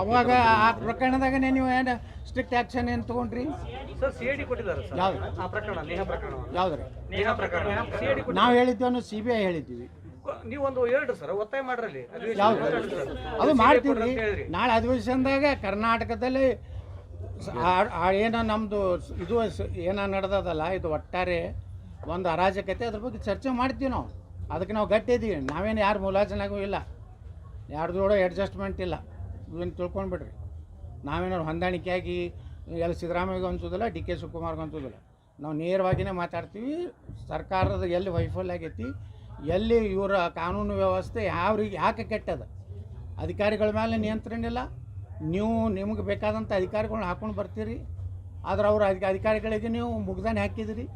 ಅವಾಗ ಆ ಪ್ರಕರಣದಾಗ ನೀವು ಏನು ಸ್ಟ್ರಿಕ್ಟ್ ಆ್ಯಕ್ಷನ್ ಏನು ತಗೊಂಡ್ರಿ? ಸರ್ ಸಿ ಐ ಡಿ ಕೊಟ್ಟಿದ್ದಾರೆ ಸರ್. ಯಾವ್ದು? ಆ ಪ್ರಕರಣ ನೇಹ ಪ್ರಕರಣ. ಯಾವ್ದ್ರಿ? ನೇಹ ಪ್ರಕರಣ. ಸಿ ಐ ಡಿ ನಾವು ಹೇಳಿದ್ದೇವೆ ಸಿ ಬಿ ಐ ಹೇಳಿದ್ದೀವಿ. ನೀವು ಒಂದು ಎರಡು ಸರ್ ಒತ್ತಾಯ ಮಾಡ್ರಲ್ಲಿ. ಯಾವ್ದು? ಅದು ಮಾಡ್ತೀವಿ. ರೀ ನಾಳೆ ಅಧಿವೇಶನದಾಗ ಕರ್ನಾಟಕದಲ್ಲಿ ಏನ ನಮ್ಮದು ಇದು ಏನ ನಡೆದದಲ್ಲ ಇದು ಒಟ್ಟಾರೆ ಒಂದು ಅರಾಜಕತೆ ಅದ್ರ ಬಗ್ಗೆ ಚರ್ಚೆ ಮಾಡ್ತೀವಿ ನಾವು. ಅದಕ್ಕೆ ನಾವು ಗಟ್ಟಿ ಇದ್ದೀವಿ ನಾವೇನು ಯಾರು ಮುಲಾಜನಾಗೂ ಇಲ್ಲ. ಯಾರ್ದು ಕೂಡ ಅಡ್ಜಸ್ಟ್ಮೆಂಟ್ ಇಲ್ಲ. ಇವೇನು ತಿಳ್ಕೊಂಡ್ಬಿಡ್ರಿ. ನಾವೇನಾದ್ರು ಹೊಂದಾಣಿಕೆಯಾಗಿ ಎಲ್ಲ ಸಿದ್ದರಾಮಯ್ಯಗೂ ಅನ್ಸೋದಿಲ್ಲ, ಡಿ ಕೆ ಶಿವಕುಮಾರ್ಗೂ ಅನ್ಸೋದಿಲ್ಲ. ನಾವು ನೇರವಾಗಿಯೇ ಮಾತಾಡ್ತೀವಿ, ಸರ್ಕಾರದ ಎಲ್ಲಿ ವೈಫಲ್ಯ ಆಗೈತಿ, ಎಲ್ಲಿ ಇವರ ಕಾನೂನು ವ್ಯವಸ್ಥೆ ಯಾವ ರೀತಿ, ಯಾಕೆ ಕೆಟ್ಟದ? ಅಧಿಕಾರಿಗಳ ಮೇಲೆ ನಿಯಂತ್ರಣ ಇಲ್ಲ. ನೀವು ನಿಮಗೆ ಬೇಕಾದಂಥ ಅಧಿಕಾರಿಗಳನ್ನ ಹಾಕೊಂಡು ಬರ್ತೀರಿ. ಆದ್ರೆ ಅವರು ಅಧಿಕ ಅಧಿಕಾರಿಗಳಿಗೆ ನೀವು ಮುಗ್ದಾನೆ ಹಾಕಿದಿರಿ.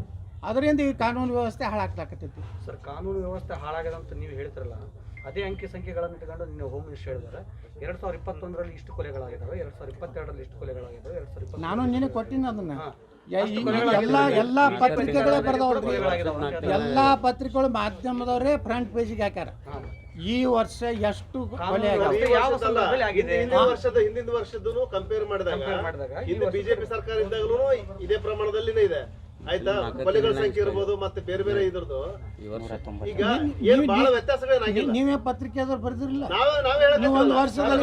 ಅದರಿಂದ ಈ ಕಾನೂನು ವ್ಯವಸ್ಥೆ ಹಾಳಾಗ್ಲಾಕತ್ತೈತಿ ಸರ್ ಕಾನೂನು ವ್ಯವಸ್ಥೆ ಹಾಳಾಗಿದೆ ಅಂತ ನೀವು ಹೇಳ್ತಿರಲ್ಲ ಅದೇ ಅಂಕಿ ಸಂಖ್ಯೆಗಳನ್ನು ಇಟ್ಕೊಂಡು ನಿನ್ನೆ ಹೋಮ್ ಮಿನಿಸ್ಟರ್ ಹೇಳಿದ್ದಾರೆ. ಎರಡ್ ಸಾವಿರದ ಇಪ್ಪತ್ತೊಂದರಲ್ಲಿ ಇಷ್ಟು ಕೊಲೆಗಳಾಗಿದ್ದಾವೆ ಎರಡ್ ಸಾವಿರದ ಇಪ್ಪತ್ತೆರಡರಲ್ಲಿ ಇಷ್ಟು ಕೊಲೆಗಳಾಗಿದ್ದಾವೆ ಎರಡ್ ಸಾವಿರದ ಇಪ್ಪತ್ತು ನಾನು ನಿನಗೆ ಕೊಟ್ಟಿನ ಅದನ್ನ. ಎಲ್ಲ ಎಲ್ಲ ಪತ್ರಿಕೆಗಳೇ ಬರ್ದವ್ರಿ. ಎಲ್ಲ ಪತ್ರಿಕೆಗಳು ಮಾಧ್ಯಮದವರೇ ಫ್ರಂಟ್ ಪೇಜಿಗೆ ಹಾಕ್ಯಾರ. ಈ ವರ್ಷ ಎಷ್ಟು ಕೊಲೆ ಹಿಂದಿನ ವರ್ಷದ ಹಿಂದಿನ ವರ್ಷದ್ದು ಕಂಪೇರ್ ಮಾಡಿದಾಗ ಬಿಜೆಪಿ ಸರ್ಕಾರ ಇದ್ದಾಗಲೂ ಇದೇ ಪ್ರಮಾಣದಲ್ಲಿನೇ ಇದೆ. ಆಯ್ತಾ? ಕೊಲೆಗಳ ಸಂಖ್ಯೆ ಇರ್ಬೋದು ಮತ್ತೆ ಬೇರೆ ಬೇರೆ ಇದ್ರದ್ದು. ಈಗ ಏನ್ ಬಹಳ ವ್ಯತ್ಯಾಸಗಳೇನಾಗಿಲ್ಲ ನೀವೇ ಪತ್ರಿಕೆದವ್ರು ಬರ್ದಿರಲಿಲ್ಲ. ನಾವೇ ನಾವ್ ಒಂದು ವರ್ಷದಲ್ಲಿ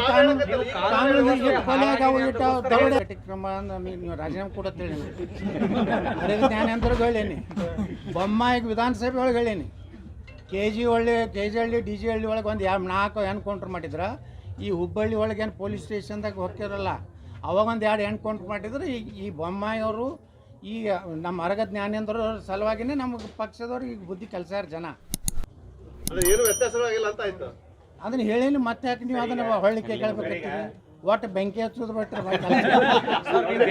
ನೀವು ನೀವು ರಾಜೀನಾಮೆ ಕೂಡ ಹೇಳಿ ಅರೆ ಜ್ಞಾನೇಂದ್ರ ಹೇಳೀನಿ ಬೊಮ್ಮಾಯಿಗೆ ವಿಧಾನಸಭೆ ಒಳಗೆ ಹೇಳೇನಿ ಕೆ ಜಿ ಒಳ್ಳೆ K G Halli D G Halli ಒಳಗೆ ಒಂದು ಎರಡು ನಾಲ್ಕು ಎನ್ಕೌಂಟ್ರ್ ಮಾಡಿದ್ರ ಈ ಹುಬ್ಬಳ್ಳಿ ಒಳಗೆ ಏನು ಪೊಲೀಸ್ ಸ್ಟೇಷನ್ದಾಗ ಹೋಗ್ತಿರಲ್ಲ ಅವಾಗ ಒಂದು ಎರಡು ಎನ್ಕೌಂಟ್ರ್ ಮಾಡಿದ್ರೆ ಈ ಈ ಬೊಮ್ಮಾಯಿಯವರು ಈ ನಮ್ಮ ಅರಗ ಜ್ಞಾನೇಂದ್ರ ಸಲುವಾಗಿನೇ ನಮಗೆ ಪಕ್ಷದವ್ರಿಗೆ ಈಗ ಬುದ್ಧಿ ಕಲ್ಸ್ಯಾರ ಜನ. ಏನು ವ್ಯತ್ಯಾಸವಾಗಿಲ್ಲ ಅಂತ ಆಯ್ತು? ಅದನ್ನ ಹೇಳಿ ಮತ್ತೆ ಯಾಕೆ ನೀವು ಅದನ್ನ ಹೊಳ್ಳಿ ಕೇಳ್ಬೇಕಾಗ್ತದೆ ಒಟ್ಟು ಬೆಂಕಿ ಹಚ್ಚೋದು ಬಿಟ್ರೆ